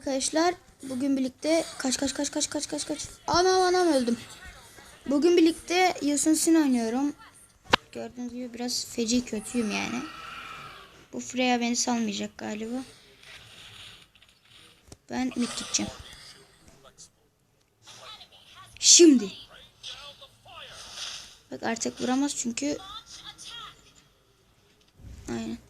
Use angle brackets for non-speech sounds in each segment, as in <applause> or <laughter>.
Arkadaşlar bugün birlikte kaç kaç kaç kaç kaç kaç kaç anam anam öldüm. Bugün birlikte Yasun Sin oynuyorum. Gördüğünüz gibi biraz feci kötüyüm yani. Bu Freya beni salmayacak galiba. Ben mid. Şimdi. Bak artık vuramaz çünkü. Aynen.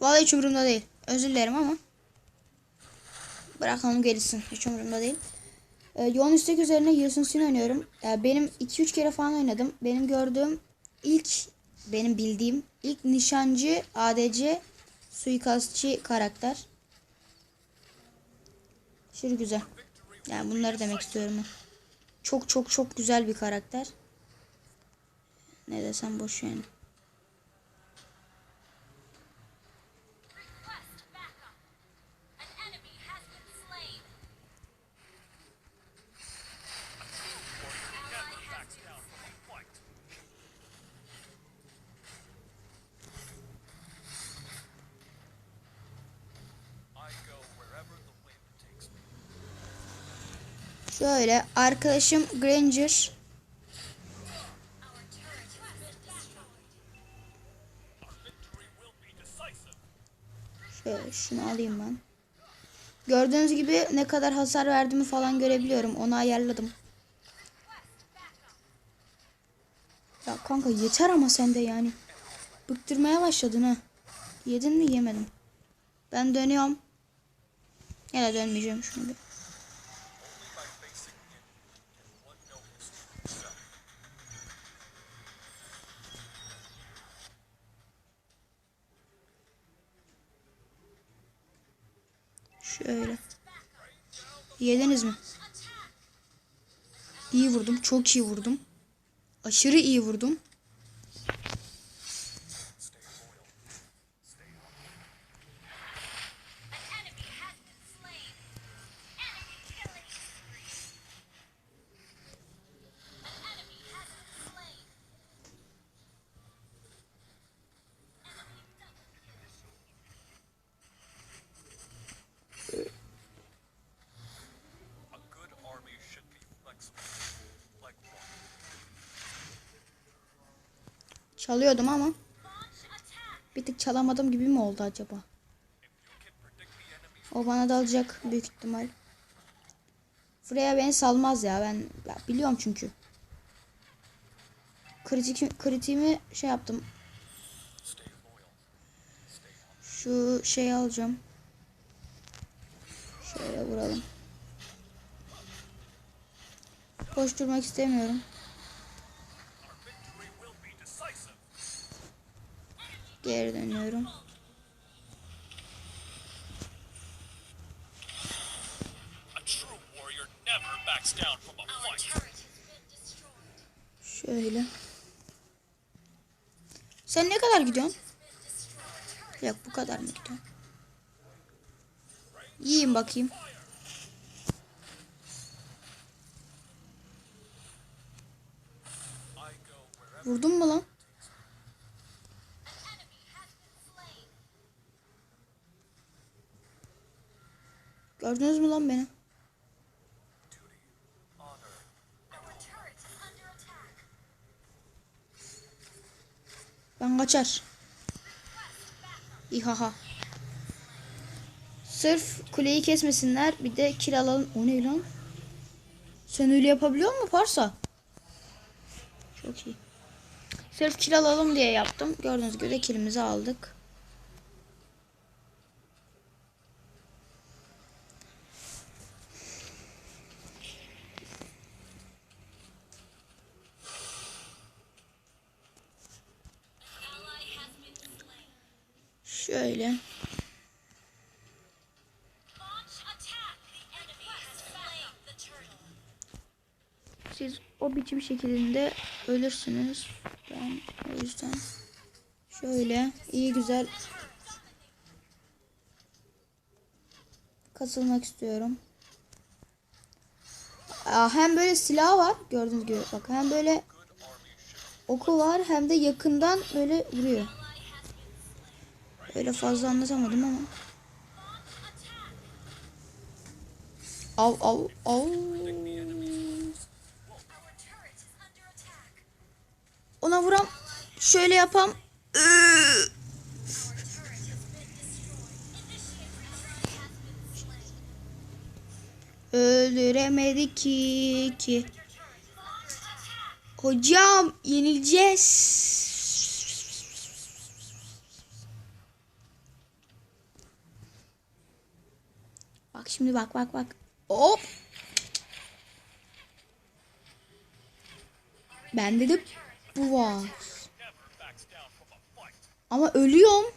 Vallahi hiç umurumda değil. Özür dilerim ama. Bırakalım gelsin. Hiç umurumda değil. Ee, yoğun istek üzerine Yusun Sin oynuyorum. Ee, benim 2-3 kere falan oynadım. Benim gördüğüm ilk, benim bildiğim ilk nişancı, ADC, suikastçı karakter. Aşırı güzel. Yani bunları demek istiyorum. Çok çok çok güzel bir karakter. Ne desem boş yani. Şöyle arkadaşım Granger. Şöyle şunu alayım ben. Gördüğünüz gibi ne kadar hasar verdiğimi falan görebiliyorum. Onu ayarladım. Ya kanka yeter ama sen de yani. Bıktırmaya başladın ha. Yedin mi yemedim. Ben dönüyorum. Ya da dönmeyeceğim şunu bir. Yediniz mi? İyi vurdum. Çok iyi vurdum. Aşırı iyi vurdum. Çalıyordum ama bir tık çalamadım gibi mi oldu acaba? O bana dalacak büyük ihtimal. Freya beni salmaz ya ben ya biliyorum çünkü. Kritik, kritiğimi şey yaptım. Şu şeyi alacağım. Şöyle vuralım. Boş durmak istemiyorum. Been destroyed. Şöyle. Sen ne kadar gidiyorsun? Yok bu kadar mı gidiyorsun? Yiyeyim bakayım. Vurdun mu lan? Gördünüz mü lan beni? Ben kaçar. İhaha. Sırf kuleyi kesmesinler bir de kill alalım. O ne lan? Sen öyle yapabiliyor musun Parsa? Çok iyi. Sırf kill alalım diye yaptım. Gördüğünüz gibi de killimizi aldık. Turtle. Siz o biçim şeklinde ölürsünüz. Ben o yüzden şöyle iyi güzel katılmak istiyorum. Aa, hem böyle silah var gördüğünüz gibi bak hem böyle oku var hem de yakından böyle vuruyor. Öyle fazla anlatamadım ama. Av av av. Ona vuram. Şöyle yapam. Iıı. Our turret has been Bak şimdi bak bak bak. Hop. Bende de bu var. Ama ölüyorum.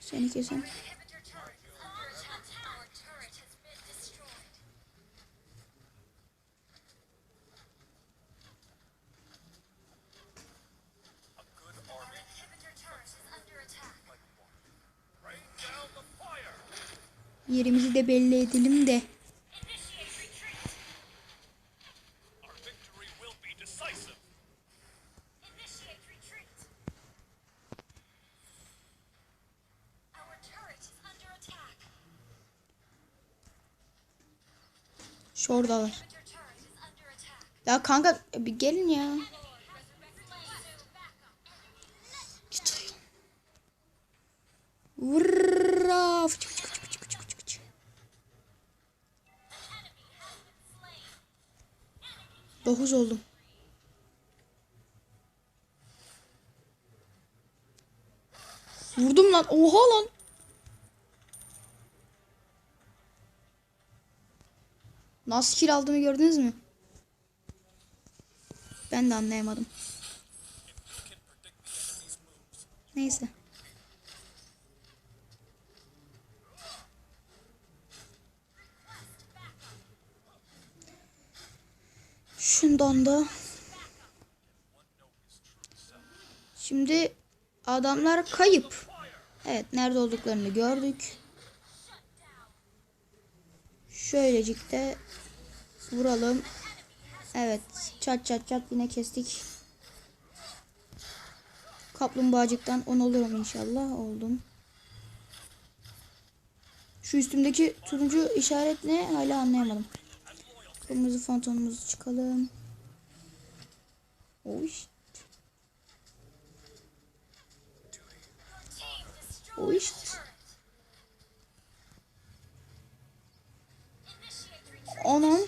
Seni kesen. Attack. Şuradalar. Inhibitor turret is under attack. Ya kanka bir gelin ya. 9 oldum. Vurdum lan. Oha lan. Nasıl kill aldığımı gördünüz mü? Ben de anlayamadım. Neyse. Şundan da. Şimdi adamlar kayıp. Evet nerede olduklarını gördük. Şöylecik de vuralım. Evet çat çat çat yine kestik. Kaplumbağacıktan 10 olurum inşallah. Oldum. Şu üstümdeki turuncu işaret ne? Hala anlayamadım. Kırmızı fantomumuzu çıkalım. The turret. Initiate retreat. Anam.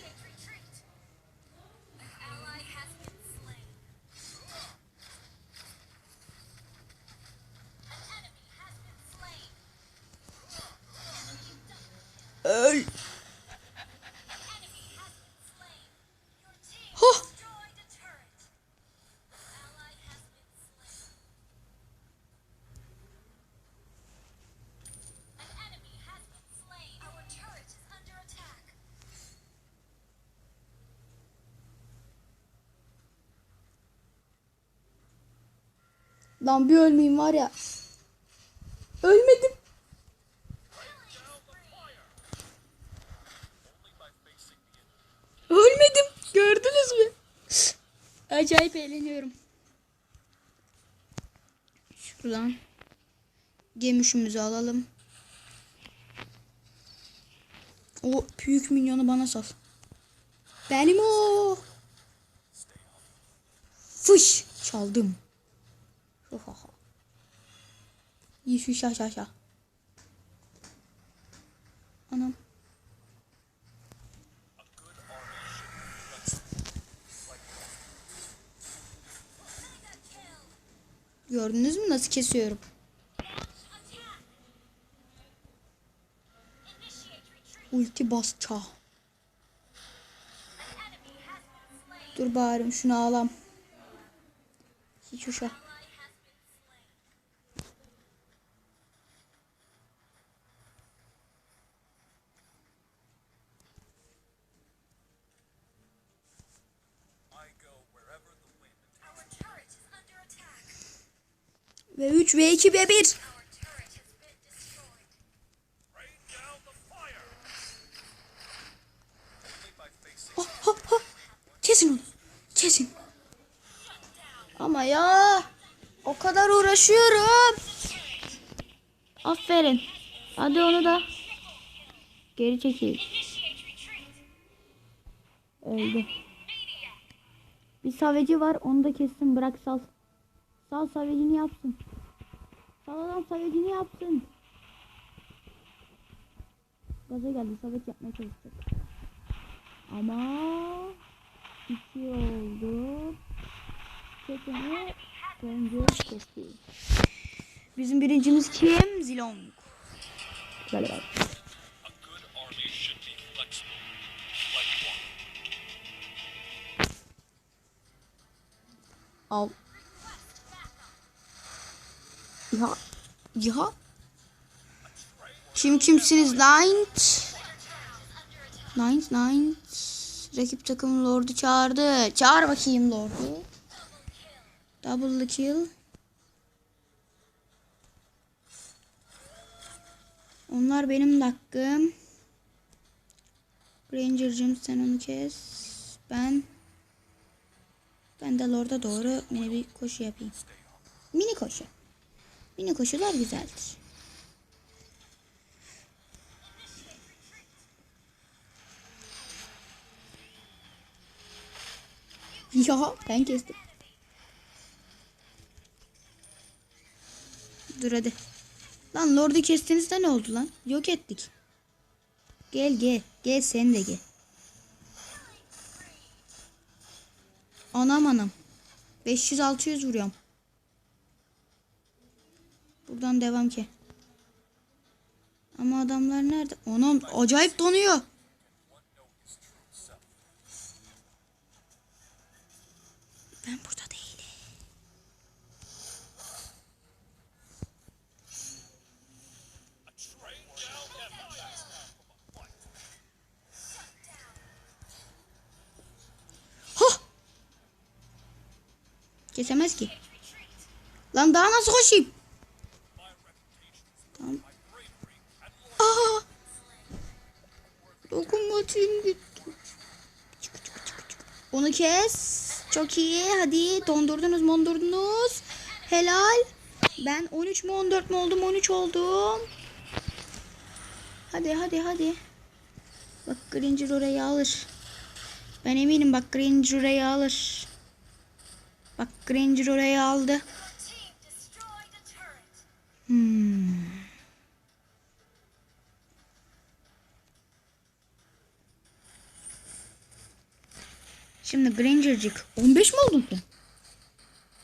Lan bir ölmeyeyim var ya. Ölmedim. Ölmedim. Gördünüz mü? Acayip eğleniyorum. Şuradan gemüşümüzü alalım. O büyük minyonu bana sal. Benim o. Fış çaldım. Ohaha. Yişu şa şa şa. Anam. A good army should be flexible. Mega kill. Gördünüz mü nasıl kesiyorum? Ulti bas ça. An enemy has been slain. Dur bari şunu alam. Hiç uşa. V3, V2, V1. Oh, oh, oh. Kesin onu. Kesin. Ama ya. O kadar uğraşıyorum. Aferin. Hadi onu da. Geri çekeyim. Öldü. Bir savcı var onu da kessin bırak sal. Sal savecini yapsın. Sal adam savecini yapsın. Gaza geldi saveç yapmaya çalışacak. Ama iki oldu. Çekeni bence kesti. Bizim birincimiz kim? Zilong. Galiba. A Ya. Ya. Kim kimsiniz? Nines. Nines, Nines. Rakip takım Lord'u çağırdı. Çağır bakayım Lord'u. Double kill. Onlar benim de hakkım. Ranger'cım sen onu kes. Ben ben de Lord'a doğru mini bir koşu yapayım. Mini koşu. Mini koşular güzeldir. Ya ben kestim. Dur hadi. Lan Lord'u kestiğinizde ne oldu lan? Yok ettik. Gel gel. Gel sen de gel. Anam anam. 500-600 vuruyorum. Buradan devam ki. Ama adamlar nerede? Anam acayip donuyor. Ben burada değilim. Hah! Kesemez ki. Lan daha nasıl koşayım? Tamam. Aa! Dokunmatim gitti. Onu kes. Çok iyi. Hadi dondurdunuz mondurdunuz. Helal. Ben 13 mü 14 mü oldum? 13 oldum. Hadi hadi hadi. Bak Granger orayı alır. Ben eminim bak Granger orayı alır. Bak Granger orayı aldı. Şimdi Granger'cık 15 mi oldun sen?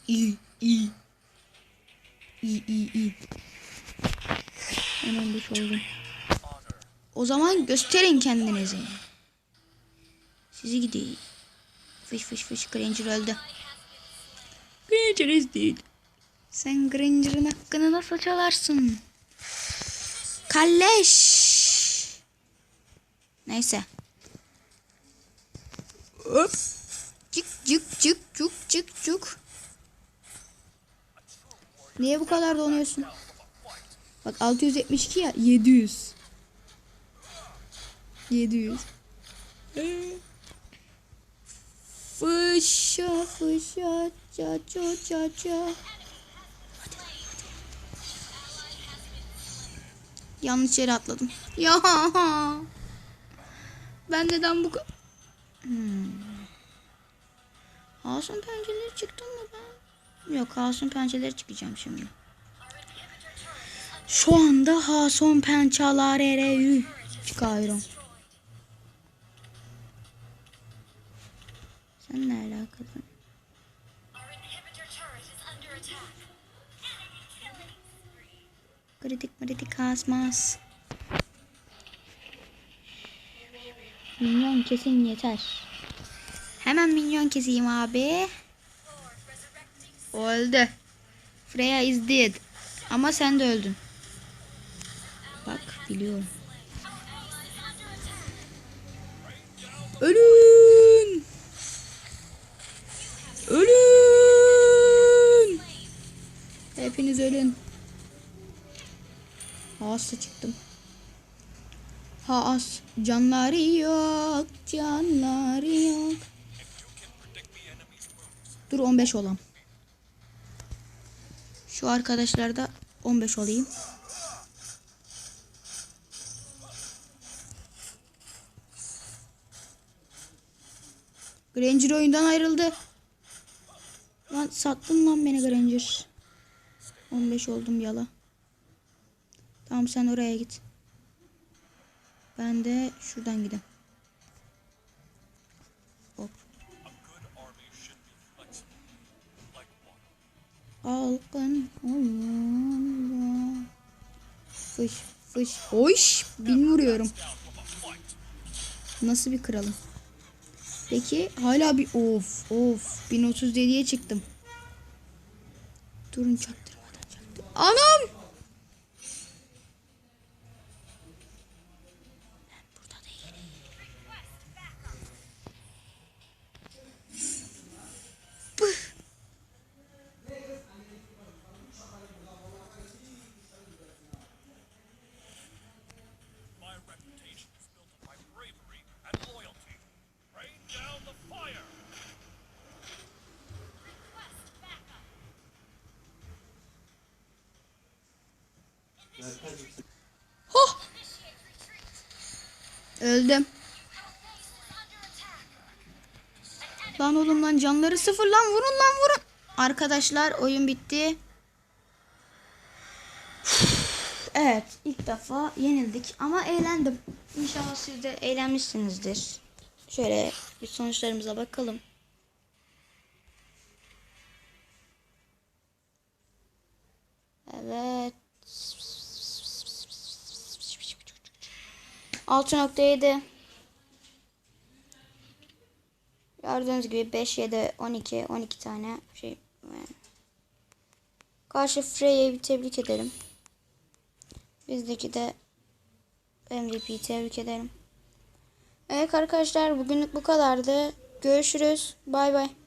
İyi iyi. İyi iyi iyi. Ben 15 oldum. O zaman gösterin kendinizi. Sizi gideyim. Fış fış fış Granger öldü. Granger dead. Sen Granger'ın hakkını nasıl çalarsın? Kalleş. Neyse. Hop. Çık. Niye bu kadar donuyorsun? Bak 672 ya 700. 700. Ee. Fışa fışa ça ça ça ça. Yanlış yere atladım. <laughs> Ya. Ben neden bu... ka- Hmm. Hasun pençeleri çıktı mı ben? Yok Hasun pençeleri çıkacağım şimdi. Şu anda Hasun pençaları çıkıyorum. Sen ne spree. Kritik kritik kasmaz. Minyon kesin yeter. Hemen minyon keseyim abi. Resurrecting Öldü. Freya is dead. Ama sen de öldün. Bak biliyorum. Ölün. Ölün. Hepiniz ölün. Hasta çıktım. Has canları yok, canları yok. Dur 15 olam. Şu arkadaşlarda 15 olayım. Granger oyundan ayrıldı. Lan sattın lan beni Granger. 15 oldum yala. Tamam sen oraya git. Ben de şuradan gideyim. Water. Alkın oyunda. Fış fış. Oş. Bin vuruyorum. Nasıl bir kralım? Peki hala bir of of 1037'ye çıktım. Durun çaktırmadan çaktır. Anam! Retreat. Öldüm. Lan oğlum lan canları sıfır lan vurun lan vurun. Arkadaşlar oyun bitti. Evet ilk defa yenildik ama eğlendim. İnşallah siz de eğlenmişsinizdir. Şöyle bir sonuçlarımıza bakalım. Evet. 6.7 Gördüğünüz gibi 5, 7, 12, 12 tane şey. yani. Karşı Freya'yı bir tebrik edelim. Bizdeki de MVP'yi tebrik ederim. Evet arkadaşlar bugünlük bu kadardı. Görüşürüz. Bay bay.